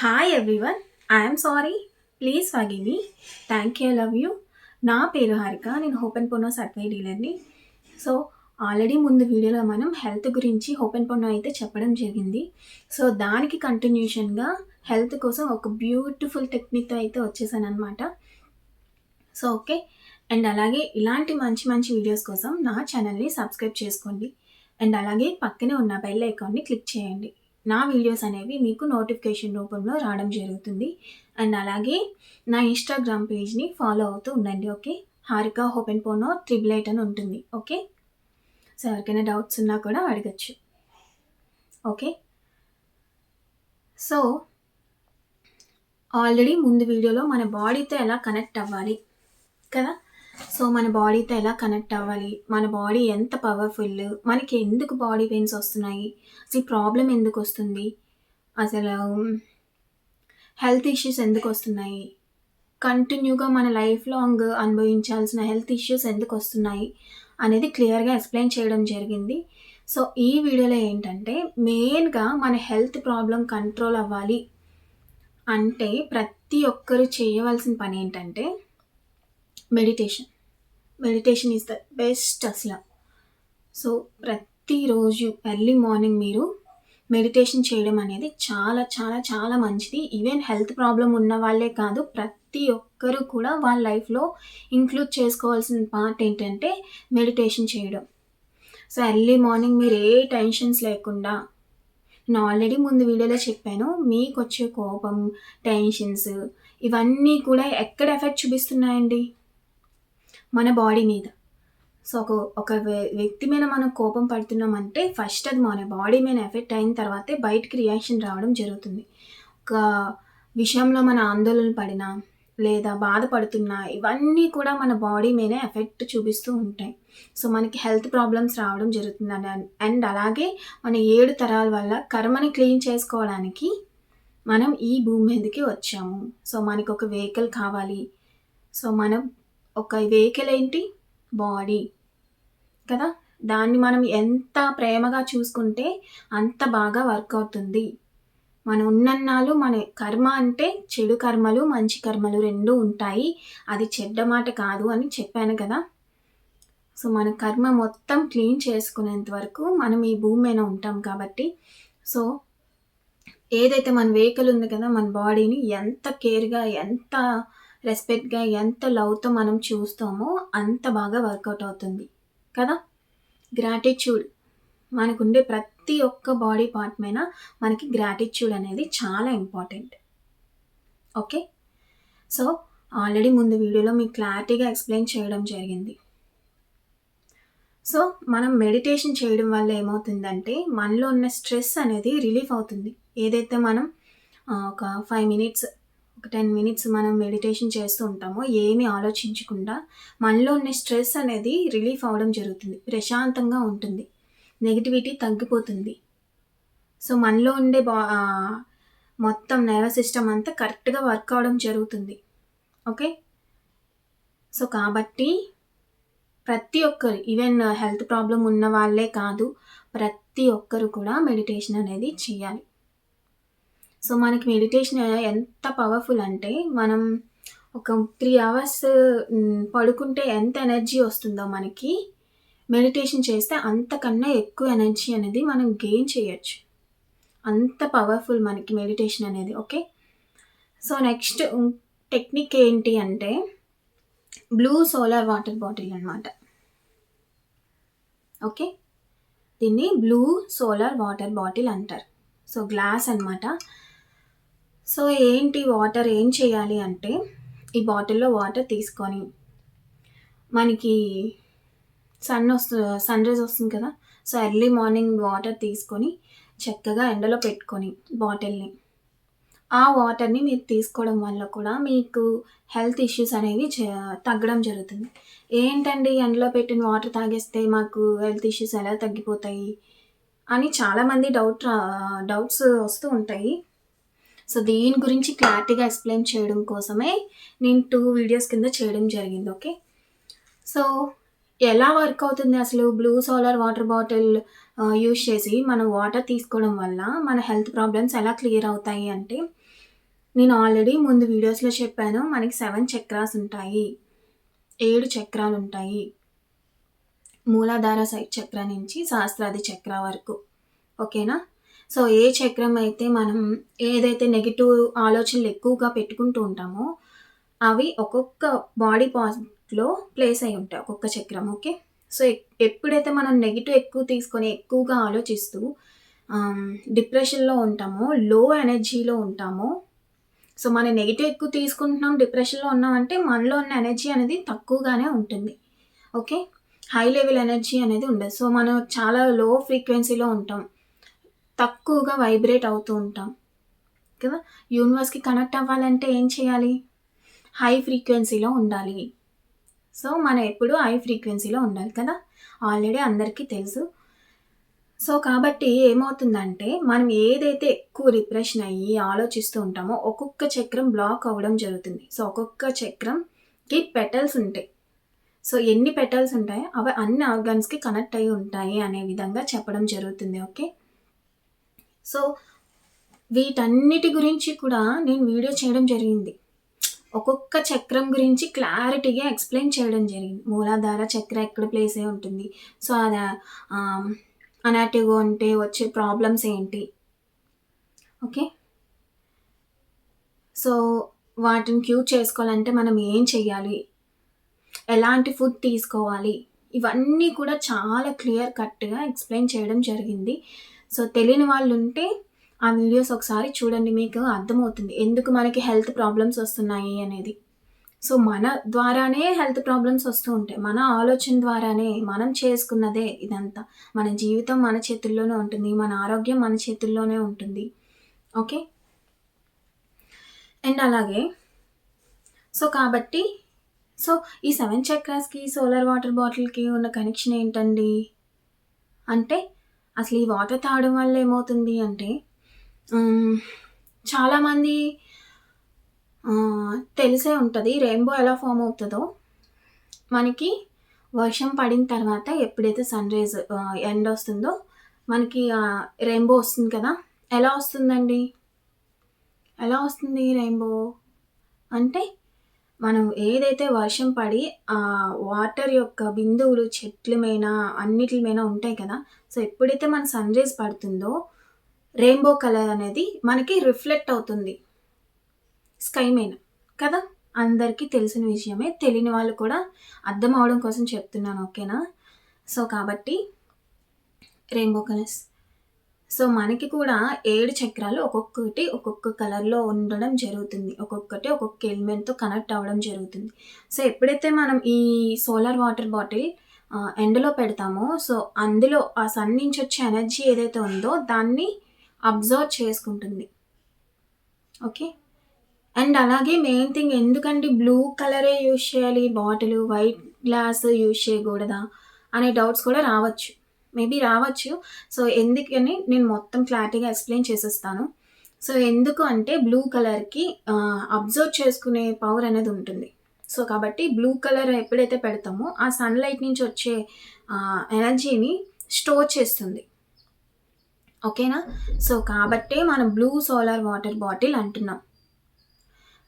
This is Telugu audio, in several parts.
Hi everyone I'm sorry please forgive me thank you love you నా పేరు హారిక. నేను హోప్ అండ్ పొన్నో సర్వే డీలర్ని. సో ఆల్రెడీ ముందు వీడియోలో మనం హెల్త్ గురించి హోప్ అండ్ పొన్నో అయితే చెప్పడం జరిగింది. సో దానికి కంటిన్యూషన్గా హెల్త్ కోసం ఒక బ్యూటిఫుల్ టెక్నిక్తో అయితే వచ్చేసాను అనమాట సో ఓకే అండ్ అలాగే ఇలాంటి మంచి మంచి వీడియోస్ కోసం నా ఛానల్ని సబ్స్క్రైబ్ చేసుకోండి. అండ్ అలాగే పక్కనే ఉన్న బెల్ ఐకాన్ని క్లిక్ చేయండి. నా వీడియోస్ అనేవి మీకు నోటిఫికేషన్ రూపంలో రావడం జరుగుతుంది. అండ్ అలాగే నా ఇన్స్టాగ్రామ్ పేజ్ని ఫాలో అవుతూ ఉండండి ఓకే? హారిక హోపెన్ పోనో ట్రిపుల్ ఎయిట్ అని ఉంటుంది ఓకే? సో ఎవరికైనా డౌట్స్ ఉన్నా కూడా అడగచ్చు ఓకే? సో ఆల్రెడీ ముందు వీడియోలో మన బాడీతో ఎలా కనెక్ట్ అవ్వాలి కదా? సో మన బాడీతో ఎలా కనెక్ట్ అవ్వాలి? మన బాడీ ఎంత పవర్ఫుల్? మనకి ఎందుకు బాడీ పెయిన్స్ వస్తున్నాయి? అసలు ప్రాబ్లం ఎందుకు వస్తుంది? అసలు హెల్త్ ఇష్యూస్ ఎందుకు వస్తున్నాయి? కంటిన్యూగా మన లైఫ్ లాంగ్ అనుభవించాల్సిన హెల్త్ ఇష్యూస్ ఎందుకు వస్తున్నాయి? అనేది క్లియర్గా ఎక్స్ప్లెయిన్ చేయడం జరిగింది. సో ఈ వీడియోలో ఏంటంటే మెయిన్గా మన హెల్త్ ప్రాబ్లం కంట్రోల్ అవ్వాలి అంటే ప్రతి ఒక్కరు చేయవలసిన పని ఏంటంటే meditation. Meditation is the best అసలు. సో ప్రతిరోజు ఎర్లీ మార్నింగ్ మీరు మెడిటేషన్ చేయడం అనేది చాలా చాలా చాలా మంచిది. ఈవెన్ హెల్త్ ప్రాబ్లం ఉన్న వాళ్ళే కాదు ప్రతి ఒక్కరు కూడా వాళ్ళ లైఫ్లో ఇంక్లూడ్ చేసుకోవాల్సిన పార్ట్ ఏంటంటే మెడిటేషన్ చేయడం. సో ఎర్లీ మార్నింగ్ మీరు ఏ టెన్షన్స్ లేకుండా నేను ఆల్రెడీ ముందు వీడియోలో చెప్పాను మీకు వచ్చే కోపం టెన్షన్స్ ఇవన్నీ కూడా ఎక్కడ ఎఫెక్ట్ చూపిస్తున్నాయండి? మన బాడీ మీద. సో ఒక ఒక వ్యక్తి మీద మనం కోపం పడుతున్నామంటే ఫస్ట్ అది మన బాడీ మీద ఎఫెక్ట్ అయిన తర్వాతే బయటికి రియాక్షన్ రావడం జరుగుతుంది. ఒక విషయంలో మన ఆందోళన పడినా లేదా బాధపడుతున్నా ఇవన్నీ కూడా మన బాడీ మీద ఎఫెక్ట్ చూపిస్తూ ఉంటాయి. సో మనకి హెల్త్ ప్రాబ్లమ్స్ రావడం జరుగుతుంది. అండ్ అలాగే మన ఏడు తరాల వల్ల కర్మని క్లీన్ చేసుకోవడానికి మనం ఈ భూమి మీదకి వచ్చాము. సో మనకి ఒక వెహికల్ కావాలి. సో మనం ఒక వెహికల్ ఏంటి బాడీ. కదా? దాన్ని మనం ఎంత ప్రేమగా చూసుకుంటే అంత బాగా వర్క్ అవుతుంది. మనం ఉన్నన్నాళ్ళు మన కర్మ అంటే చెడు కర్మలు మంచి కర్మలు రెండు ఉంటాయి. అది చెడ్డ మాట కాదు అని చెప్పాను కదా? సో మన కర్మ మొత్తం క్లీన్ చేసుకునేంత వరకు మనం ఈ భూమి మీద ఉంటాం కాబట్టి. సో ఏదైతే మన వెహికల్ ఉంది కదా మన బాడీని ఎంత కేర్గా ఎంత రెస్పెక్ట్గా ఎంత లవ్తో మనం చూస్తామో అంత బాగా వర్కౌట్ అవుతుంది. కదా? గ్రాటిట్యూడ్. మనకుండే ప్రతి ఒక్క బాడీ పార్ట్ మీద మనకి గ్రాటిట్యూడ్ అనేది చాలా ఇంపార్టెంట్. ఓకే? సో ఆల్రెడీ ముందు వీడియోలో మీకు క్లారిటీగా ఎక్స్ప్లెయిన్ చేయడం జరిగింది. సో మనం మెడిటేషన్ చేయడం వల్ల ఏమవుతుందంటే మనలో ఉన్న స్ట్రెస్ అనేది రిలీఫ్ అవుతుంది. ఏదైతే మనం ఒక ఫైవ్ మినిట్స్ ఒక టెన్ మినిట్స్ మనం మెడిటేషన్ చేస్తూ ఉంటామో ఏమీ ఆలోచించకుండా మనలో ఉన్న స్ట్రెస్ అనేది రిలీఫ్ అవ్వడం జరుగుతుంది. ప్రశాంతంగా ఉంటుంది. నెగిటివిటీ తగ్గిపోతుంది. సో మనలో ఉండే బా మొత్తం నర్వస్ సిస్టమ్ అంతా కరెక్ట్గా వర్క్ అవడం జరుగుతుంది. ఓకే? సో కాబట్టి ప్రతి ఒక్కరు ఈవెన్ హెల్త్ ప్రాబ్లం ఉన్న వాళ్ళే కాదు ప్రతి ఒక్కరు కూడా మెడిటేషన్ అనేది చేయాలి. సో మనకి మెడిటేషన్ ఎంత పవర్ఫుల్ అంటే మనం ఒక త్రీ అవర్స్ పడుకుంటే ఎంత ఎనర్జీ వస్తుందో మనకి మెడిటేషన్ చేస్తే అంతకన్నా ఎక్కువ ఎనర్జీ అనేది మనం గెయిన్ చేయొచ్చు. అంత పవర్ఫుల్ మనకి మెడిటేషన్ అనేది ఓకే సో నెక్స్ట్ టెక్నిక్ ఏంటి అంటే బ్లూ సోలార్ వాటర్ బాటిల్ అనమాట ఓకే దీన్ని బ్లూ సోలార్ వాటర్ బాటిల్ అంటారు. సో గ్లాస్ అనమాట సో ఏంటి వాటర్ ఏం చేయాలి అంటే ఈ బాటిల్లో వాటర్ తీసుకొని మనకి సన్ వస్తు సన్ రైజ్ వస్తుంది కదా సో ఎర్లీ మార్నింగ్ వాటర్ తీసుకొని చక్కగా ఎండలో పెట్టుకొని బాటిల్ని ఆ వాటర్ని మీరు తీసుకోవడం వల్ల కూడా మీకు హెల్త్ ఇష్యూస్ అనేవి తగ్గడం జరుగుతుంది. ఏంటండి ఎండలో పెట్టిన వాటర్ తాగేస్తే మాకు హెల్త్ ఇష్యూస్ ఎలా తగ్గిపోతాయి? అని చాలామంది డౌట్ డౌట్స్ వస్తూ ఉంటాయి. సో దీని గురించి క్లారిటీగా ఎక్స్ప్లెయిన్ చేయడం కోసమే నేను టూ వీడియోస్ కింద చేయడం జరిగింది ఓకే సో ఎలా వర్క్ అవుతుంది అసలు blue solar water bottle use చేసి మనం వాటర్ తీసుకోవడం వల్ల మన హెల్త్ ప్రాబ్లమ్స్ ఎలా క్లియర్ అవుతాయి అంటే నేను ఆల్రెడీ ముందు వీడియోస్‌లో చెప్పాను. మనకి సెవెన్ చక్రాస్ ఉంటాయి. ఏడు చక్రాలు ఉంటాయి మూలాధార సైడ్ చక్ర నుంచి సహస్రాది చక్ర వరకు. ఓకేనా? సో, ఏ చక్రం అయితే మనం ఏదైతే నెగిటివ్ ఆలోచనలు ఎక్కువగా పెట్టుకుంటూ ఉంటామో, అవి ఒక్కొక్క బాడీ పార్ట్‌లో ప్లేస్ అయ్యి ఉంటాయి. ఒక్కొక్క చక్రం. ఓకే. సో, ఎప్పుడైతే మనం నెగిటివ్ ఎక్కువ తీసుకొని ఎక్కువగా ఆలోచిస్తూ డిప్రెషన్‌లో ఉంటామో, లో ఎనర్జీలో ఉంటామో సో, మనం నెగిటివ్ ఎక్కువ తీసుకుంటున్నాం, డిప్రెషన్‌లో ఉన్నామంటే మనలో ఉన్న ఎనర్జీ అనేది తక్కువగానే ఉంటుంది. ఓకే. హై లెవెల్ ఎనర్జీ అనేది ఉండదు. సో, మనం చాలా లో ఫ్రీక్వెన్సీలో ఉంటాం. తక్కువగా వైబ్రేట్ అవుతూ ఉంటాం. కదా! యూనివర్స్‌కి కనెక్ట్ అవ్వాలంటే ఏం చేయాలి? హై ఫ్రీక్వెన్సీలో ఉండాలి. సో, మనం ఎప్పుడు హై ఫ్రీక్వెన్సీలో ఉండాలి కదా! ఆల్రెడీ అందరికీ తెలుసు. సో, కాబట్టి ఏమవుతుందంటే, మనం ఏదైతే ఎక్కువ రిప్రెషన్ అయ్యి ఆలోచిస్తూ ఉంటామో, ఒక్కొక్క చక్రం బ్లాక్ అవ్వడం జరుగుతుంది. సో, ఒక్కొక్క చక్రంకి పెటల్స్ ఉంటాయి. సో, ఎన్ని పెటల్స్ ఉంటాయో అవి అన్ని ఆర్గాన్స్‌కి కనెక్ట్ అయ్యి ఉంటాయి అనే విధంగా చెప్పడం జరుగుతుంది. ఓకే. సో, వీటన్నిటి గురించి కూడా నేను వీడియో చేయడం జరిగింది. ఒక్కొక్క చక్రం గురించి క్లారిటీగా ఎక్స్‌ప్లెయిన్ చేయడం జరిగింది. మూలాధార చక్ర ఎక్కడ ప్లేస్ అయి ఉంటుంది. సో, అది ఆహ్, అంటే వచ్చే ప్రాబ్లమ్స్ ఏంటి? ఓకే. సో, వాటిని క్యూర్ చేసుకోవాలంటే మనం ఏం చెయ్యాలి? ఎలాంటి ఫుడ్ తీసుకోవాలి? ఇవన్నీ కూడా చాలా క్లియర్ కట్‌గా ఎక్స్‌ప్లెయిన్ చేయడం జరిగింది. సో, తెలియని వాళ్ళు ఉంటే ఆ వీడియోస్ ఒకసారి చూడండి. మీకు అర్థమవుతుంది. ఎందుకు మనకి హెల్త్ ప్రాబ్లమ్స్ వస్తున్నాయి అనేది. సో, మన ద్వారానే హెల్త్ ప్రాబ్లమ్స్ వస్తూ ఉంటాయి. మన ఆలోచన ద్వారానే మనం చేసుకున్నదే ఇదంతా. మన జీవితం మన చేతుల్లోనే ఉంటుంది. మన ఆరోగ్యం మన చేతుల్లోనే ఉంటుంది. ఓకే. అండ్ అలాగే సో, కాబట్టి సో, ఈ సెవెన్ చక్రాస్‌కి, సోలార్ వాటర్ బాటిల్‌కి ఉన్న కనెక్షన్ ఏంటండి? అంటే అసలు ఈ వాటర్ తాగడం వల్ల ఏమవుతుంది అంటే చాలామంది తెలిసే ఉంటుంది రెయిన్‌బో ఎలా ఫార్మ్ అవుతుందో మనకి వర్షం పడిన తర్వాత ఎప్పుడైతే సన్‌రైజ్ రైజ్ ఎండ్ వస్తుందో మనకి రెయిన్‌బో వస్తుంది కదా! ఎలా వస్తుందండి? ఎలా వస్తుంది రెయిన్‌బో? అంటే మనం ఏదైతే వర్షం పడి ఆ వాటర్ యొక్క బిందువులు చెట్ల మీద, అన్నిటి మీద ఉంటాయి కదా! సో, ఎప్పుడైతే మన సన్‌రైజ్ పడుతుందో రెయిన్‌బో కలర్ అనేది మనకి రిఫ్లెక్ట్ అవుతుంది. స్కై మీద. కదా! అందరికీ తెలిసిన విషయమే. తెలియని వాళ్ళు కూడా అర్థం అవ్వడం కోసం చెప్తున్నాను. ఓకేనా? సో, కాబట్టి రెయిన్‌బో కలర్స్. సో, మనకి కూడా ఏడు చక్రాలు ఒక్కొక్కటి ఒక్కొక్క కలర్‌లో ఉండడం జరుగుతుంది. ఒక్కొక్కటి ఒక్కొక్క ఎలిమెంట్‌తో కనెక్ట్ అవ్వడం జరుగుతుంది. సో, ఎప్పుడైతే మనం ఈ సోలార్ వాటర్ బాటిల్ ఎండలో పెడతామో సో, అందులో ఆ సన్ నుంచి వచ్చే ఎనర్జీ ఏదైతే ఉందో దాన్ని అబ్జర్వ్ చేసుకుంటుంది. ఓకే. అండ్ అలాగే మెయిన్ థింగ్ ఎందుకంటే బ్లూ కలరే యూజ్ చేయాలి బాటిల్ వైట్ గ్లాస్ యూజ్ చేయకూడదా? అనే డౌట్స్ కూడా రావచ్చు. మేబీ రావచ్చు. సో, ఎందుకని నేను మొత్తం క్లారిటీగా ఎక్స్‌ప్లెయిన్ చేసేస్తాను. సో, ఎందుకు అంటే బ్లూ కలర్‌కి అబ్జర్వ్ చేసుకునే పవర్ అనేది ఉంటుంది. సో, కాబట్టి బ్లూ కలర్ ఎప్పుడైతే పెడతామో ఆ సన్‌లైట్ నుంచి వచ్చే ఎనర్జీని స్టోర్ చేస్తుంది. ఓకేనా? సో, కాబట్టే మనం బ్లూ సోలార్ వాటర్ బాటిల్ అంటున్నాం.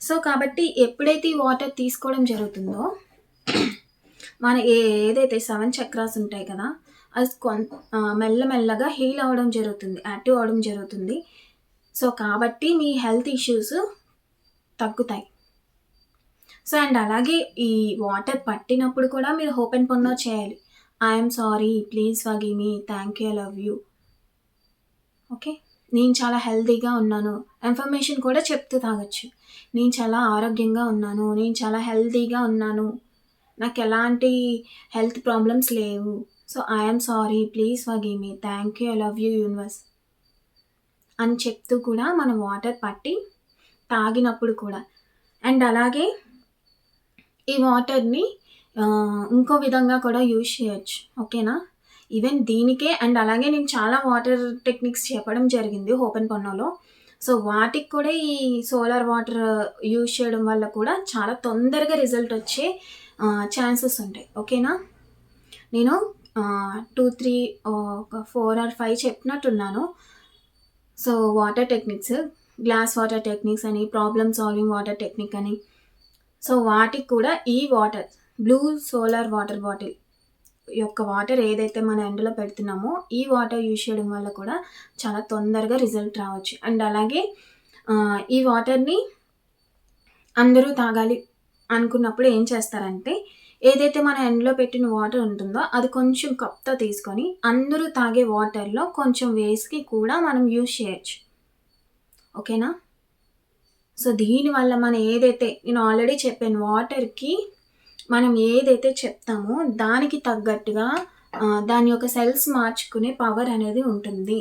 సో, కాబట్టి ఎప్పుడైతే ఈ వాటర్ తీసుకోవడం జరుగుతుందో మన ఏ ఏదైతే సెవెన్ చక్రాస్ ఉంటాయి కదా! అది కొన్ మెల్లమెల్లగా హీల్ అవ్వడం జరుగుతుంది. యాక్టివ్ అవ్వడం జరుగుతుంది. సో, కాబట్టి మీ హెల్త్ ఇష్యూస్ తగ్గుతాయి. సో, అండ్ అలాగే ఈ వాటర్ పట్టినప్పుడు కూడా మీరు ఓపెన్ పొన్నో చేయాలి. I sorry. Please forgive me. Thank you. I love you. Okay. నేను చాలా హెల్తీగా ఉన్నాను. ఇన్ఫర్మేషన్ కూడా చెప్తూ తాగొచ్చు. నేను చాలా ఆరోగ్యంగా ఉన్నాను. నేను చాలా హెల్తీగా ఉన్నాను. నాకు ఎలాంటి హెల్త్ ప్రాబ్లమ్స్ లేవు. So, I sorry. Please forgive me. Thank you. I love you universe. అని చెప్తూ కూడా మనం వాటర్ పట్టి తాగినప్పుడు కూడా. అండ్ అలాగే ఈ వాటర్‌ని ఇంకో విధంగా కూడా యూజ్ చేయొచ్చు. ఓకేనా? ఈవెన్ దీనికే అండ్ అలాగే నేను చాలా వాటర్ టెక్నిక్స్ చెప్పడం జరిగింది ఓపెన్ పన్నోలో సో, వాటికి కూడా ఈ సోలార్ వాటర్ యూజ్ చేయడం వల్ల కూడా చాలా తొందరగా రిజల్ట్ వచ్చే ఛాన్సెస్ ఉంటాయి. ఓకేనా? నేను టూ త్రీ ఒక four or five చెప్పినట్టున్నాను. So, water techniques glass water techniques అని ప్రాబ్లమ్ సాల్వింగ్ వాటర్ టెక్నిక్ అని సో వాటికి కూడా ఈ water blue solar water bottle యొక్క వాటర్ ఏదైతే మన ఎండలో పెడుతున్నామో ఈ వాటర్ యూజ్ చేయడం వల్ల కూడా చాలా తొందరగా రిజల్ట్ రావచ్చు. అండ్ అలాగే ఈ వాటర్ని అందరూ తాగాలి అనుకున్నప్పుడు ఏం చేస్తారంటే ఏదైతే మన ఎండలో పెట్టిన వాటర్ ఉంటుందో అది కొంచెం కప్తో తీసుకొని అందరూ తాగే వాటర్లో కొంచెం వేస్కి కూడా మనం యూజ్ చేయొచ్చు. ఓకేనా సో దీనివల్ల మనం ఏదైతే నేను ఆల్రెడీ చెప్పాను వాటర్కి మనం ఏదైతే చెప్తామో దానికి తగ్గట్టుగా దాని యొక్క సెల్స్ మార్చుకునే పవర్ అనేది ఉంటుంది.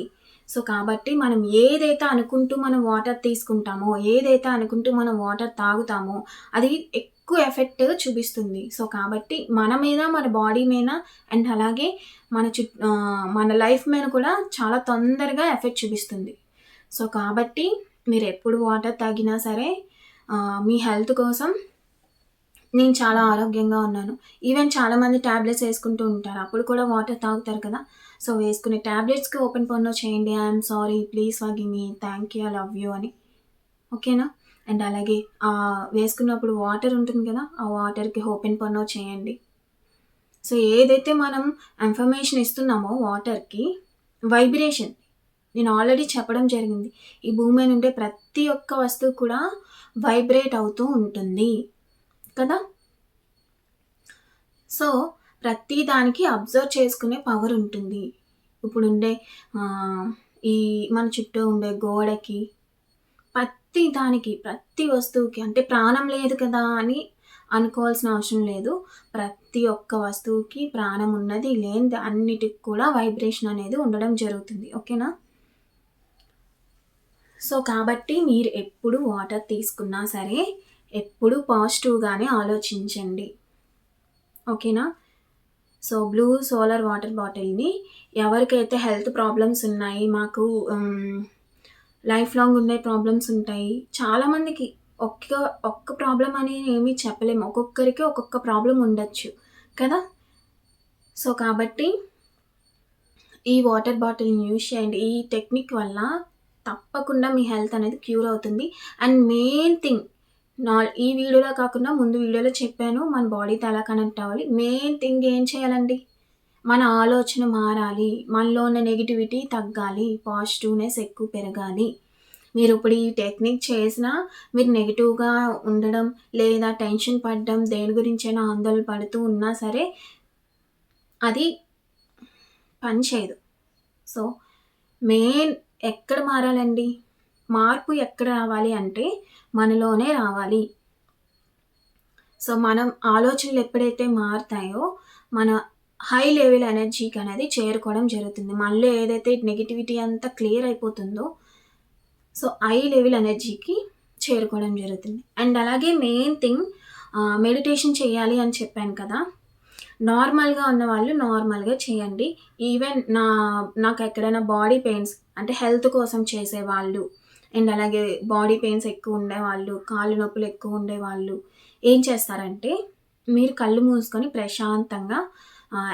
సో కాబట్టి మనం ఏదైతే అనుకుంటూ మనం వాటర్ తీసుకుంటామో ఏదైతే అనుకుంటూ మనం వాటర్ తాగుతామో అది ఎక్కువ ఎఫెక్ట్ చూపిస్తుంది. సో కాబట్టి మన మీద మన బాడీ మీద అండ్ అలాగే మన చు మన లైఫ్ మీద కూడా చాలా తొందరగా ఎఫెక్ట్ చూపిస్తుంది. సో కాబట్టి మీరు ఎప్పుడు వాటర్ తాగినా సరే మీ హెల్త్ కోసం నేను చాలా ఆరోగ్యంగా ఉన్నాను. ఈవెన్ చాలామంది ట్యాబ్లెట్స్ వేసుకుంటూ ఉంటారు. అప్పుడు కూడా వాటర్ తాగుతారు కదా. సో వేసుకునే ట్యాబ్లెట్స్కి ఓపెన్ పన్ను చేయండి. I'm sorry. Please వాగి me. Thank you. I love you అని. ఓకేనా? అండ్ అలాగే వేసుకున్నప్పుడు వాటర్ ఉంటుంది కదా. ఆ వాటర్కి ఓపెన్ పన్ను చేయండి. సో ఏదైతే మనం ఇన్ఫర్మేషన్ ఇస్తున్నామో వాటర్కి వైబ్రేషన్ నేను ఆల్రెడీ చెప్పడం జరిగింది. ఈ భూమి మీద ఉండే ప్రతి ఒక్క వస్తువు కూడా వైబ్రేట్ అవుతూ ఉంటుంది. కదా? సో ప్రతి దానికి అబ్జర్వ్ చేసుకునే పవర్ ఉంటుంది. ఇప్పుడు ఉండే ఈ మన చుట్టూ ఉండే గోడకి ప్రతి దానికి ప్రతి వస్తువుకి అంటే ప్రాణం లేదు కదా అని అనుకోవాల్సిన అవసరం లేదు. ప్రతి ఒక్క వస్తువుకి ప్రాణం ఉన్నది లేని అన్నిటికి కూడా వైబ్రేషన్ అనేది ఉండడం జరుగుతుంది. ఓకేనా సో కాబట్టి మీరు ఎప్పుడు వాటర్ తీసుకున్నా సరే ఎప్పుడు పాజిటివ్గానే ఆలోచించండి. ఓకేనా? సో బ్లూ సోలార్ వాటర్ బాటిల్ని ఎవరికైతే హెల్త్ ప్రాబ్లమ్స్ ఉన్నాయి మాకు లైఫ్ లాంగ్ ఉండే ప్రాబ్లమ్స్ ఉంటాయి చాలామందికి ఒక్క ఒక్క ప్రాబ్లం అని ఏమీ చెప్పలేము. ఒక్కొక్కరికి ఒక్కొక్క ప్రాబ్లం ఉండొచ్చు కదా? సో కాబట్టి ఈ వాటర్ బాటిల్ని యూజ్ చేయండి. ఈ టెక్నిక్ వల్ల తప్పకుండా మీ హెల్త్ అనేది క్యూర్ అవుతుంది. అండ్ మెయిన్ థింగ్ నా ఈ వీడియోలో కాకుండా ముందు వీడియోలో చెప్పాను మన బాడీతో ఎలా కనెక్ట్ అవ్వాలి. మెయిన్ థింగ్ ఏం చేయాలండి? మన ఆలోచన మారాలి మనలో ఉన్న నెగిటివిటీ తగ్గాలి పాజిటివ్నెస్ ఎక్కువ పెరగాలి. మీరు ఇప్పుడు ఈ టెక్నిక్ చేసినా మీరు నెగిటివ్గా ఉండడం లేదా టెన్షన్ పడడం దేని గురించైనా ఆందోళన పడుతూ ఉన్నా సరే అది పనిచేయదు సో మెయిన్ ఎక్కడ మారాలండి? మార్పు ఎక్కడ రావాలి అంటే మనలోనే రావాలి. సో మనం ఆలోచనలు ఎప్పుడైతే మారుతాయో మన హై లెవెల్ ఎనర్జీకి అనేది చేరుకోవడం జరుగుతుంది. మనలో ఏదైతే నెగిటివిటీ అంతా క్లియర్ అయిపోతుందో సో హై లెవెల్ ఎనర్జీకి చేరుకోవడం జరుగుతుంది. అండ్ అలాగే మెయిన్ థింగ్ మెడిటేషన్ చేయాలి అని చెప్పాను కదా నార్మల్గా ఉన్న వాళ్ళు నార్మల్గా చేయండి. ఈవెన్ నా నాకు ఎక్కడైనా బాడీ పెయిన్స్ అంటే హెల్త్ కోసం చేసేవాళ్ళు అండ్ అలాగే బాడీ పెయిన్స్ ఎక్కువ ఉండేవాళ్ళు కాళ్ళు నొప్పులు ఎక్కువ ఉండేవాళ్ళు ఏం చేస్తారంటే మీరు కళ్ళు మూసుకొని ప్రశాంతంగా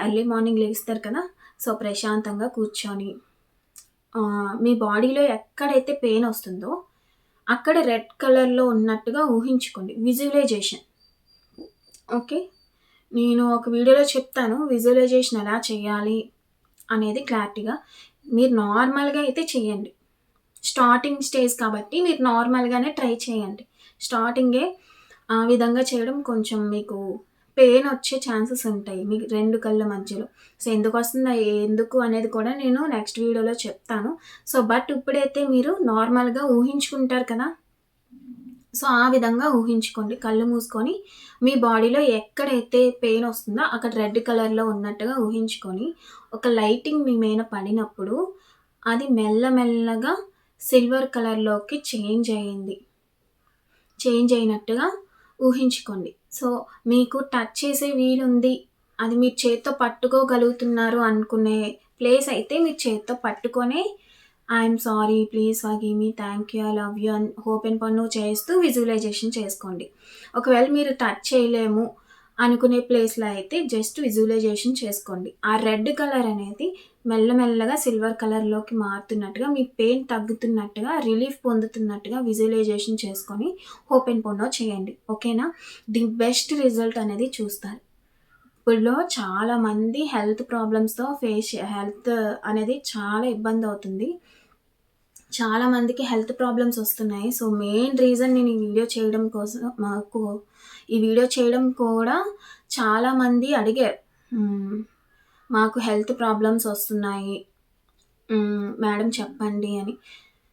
ఎర్లీ మార్నింగ్ లేస్తారు కదా సో ప్రశాంతంగా కూర్చొని మీ బాడీలో ఎక్కడైతే పెయిన్ వస్తుందో అక్కడ రెడ్ కలర్లో ఉన్నట్టుగా ఊహించుకోండి. విజువలైజేషన్ ఓకే నేను ఒక వీడియోలో చెప్తాను విజువలైజేషన్ ఎలా చేయాలి అనేది క్లారిటీగా మీరు నార్మల్గా అయితే చేయండి. స్టార్టింగ్ స్టేజ్ కాబట్టి మీరు నార్మల్గానే ట్రై చేయండి. స్టార్టింగే ఆ విధంగా చేయడం కొంచెం మీకు పెయిన్ వచ్చే ఛాన్సెస్ ఉంటాయి మీకు రెండు కళ్ళ మధ్యలో. సో ఎందుకు వస్తుందో ఎందుకు అనేది కూడా నేను నెక్స్ట్ వీడియోలో చెప్తాను. సో బట్ ఇప్పుడైతే మీరు నార్మల్గా ఊహించుకుంటారు కదా సో ఆ విధంగా ఊహించుకోండి. కళ్ళు మూసుకొని మీ బాడీలో ఎక్కడైతే పెయిన్ వస్తుందో అక్కడ రెడ్ కలర్లో ఉన్నట్టుగా ఊహించుకొని ఒక లైటింగ్ మీ మీద పడినప్పుడు అది మెల్లమెల్లగా సిల్వర్ కలర్లోకి చేంజ్ అయింది. చేంజ్ అయినట్టుగా ఊహించుకోండి. సో మీకు టచ్ చేసే వీలుంది. అది మీరు చేత్తో పట్టుకోగలుగుతున్నారు అనుకునే ప్లేస్ అయితే మీరు చేత్తో పట్టుకొనే I'm sorry please forgive me thank you I love you అని ఓపెన్ పన్ను చేస్తూ విజువలైజేషన్ చేసుకోండి. ఒకవేళ మీరు టచ్ చేయలేము అనుకునే ప్లేస్లో అయితే జస్ట్ విజువలైజేషన్ చేసుకోండి. ఆ రెడ్ కలర్ అనేది మెల్లమెల్లగా సిల్వర్ కలర్లోకి మారుతున్నట్టుగా మీ పెయిన్ తగ్గుతున్నట్టుగా రిలీఫ్ పొందుతున్నట్టుగా విజువలైజేషన్ చేసుకొని ఓపెన్ పొన్నో చేయండి. ఓకేనా ది బెస్ట్ రిజల్ట్ అనేది చూస్తారు. ఇప్పుడులో చాలామంది హెల్త్ ప్రాబ్లమ్స్తో ఫేస్ హెల్త్ అనేది చాలా ఇబ్బంది అవుతుంది. చాలా మందికి హెల్త్ ప్రాబ్లమ్స్ వస్తున్నాయి. సో మెయిన్ రీజన్ నేను ఈ వీడియో చేయడం కోసం మాకు ఈ వీడియో చేయడం కూడా చాలామంది అడిగారు. మాకు హెల్త్ ప్రాబ్లమ్స్ వస్తున్నాయి. మేడం చెప్పండి అని.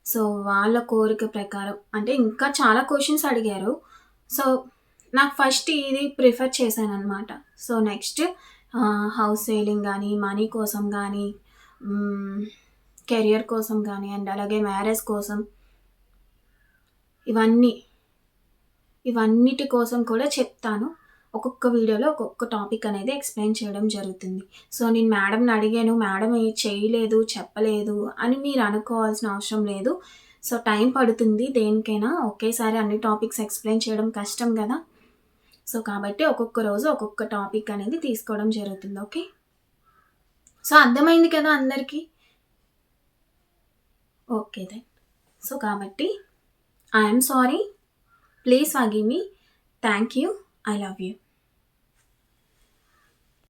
సో వాళ్ళ కోరిక ప్రకారం. అంటే ఇంకా చాలా క్వశ్చన్స్ అడిగారు. సో నాకు ఫస్ట్ ఇది ప్రిఫర్ చేశాను అనమాట సో నెక్స్ట్ హౌస్ సేలింగ్ కానీ మనీ కోసం కానీ కెరియర్ కోసం కానీ అండ్ అలాగే మ్యారేజ్ కోసం ఇవన్నీ ఇవన్నిటి కోసం కూడా చెప్తాను. ఒక్కొక్క వీడియోలో ఒక్కొక్క టాపిక్ అనేది ఎక్స్ప్లెయిన్ చేయడం జరుగుతుంది. సో నేను మేడంని అడిగాను మేడం ఇది చేయలేదు చెప్పలేదు అని మీరు అనుకోవాల్సిన అవసరం లేదు. సో టైం పడుతుంది దేనికైనా. ఒకేసారి అన్ని టాపిక్స్ ఎక్స్ప్లెయిన్ చేయడం కష్టం కదా. సో కాబట్టి ఒక్కొక్క రోజు ఒక్కొక్క టాపిక్ అనేది తీసుకోవడం జరుగుతుంది ఓకే? సో అర్థమైంది కదా అందరికీ? ఓకే దెన్ సో కాబట్టి I'm sorry please వాగి me thank you I love you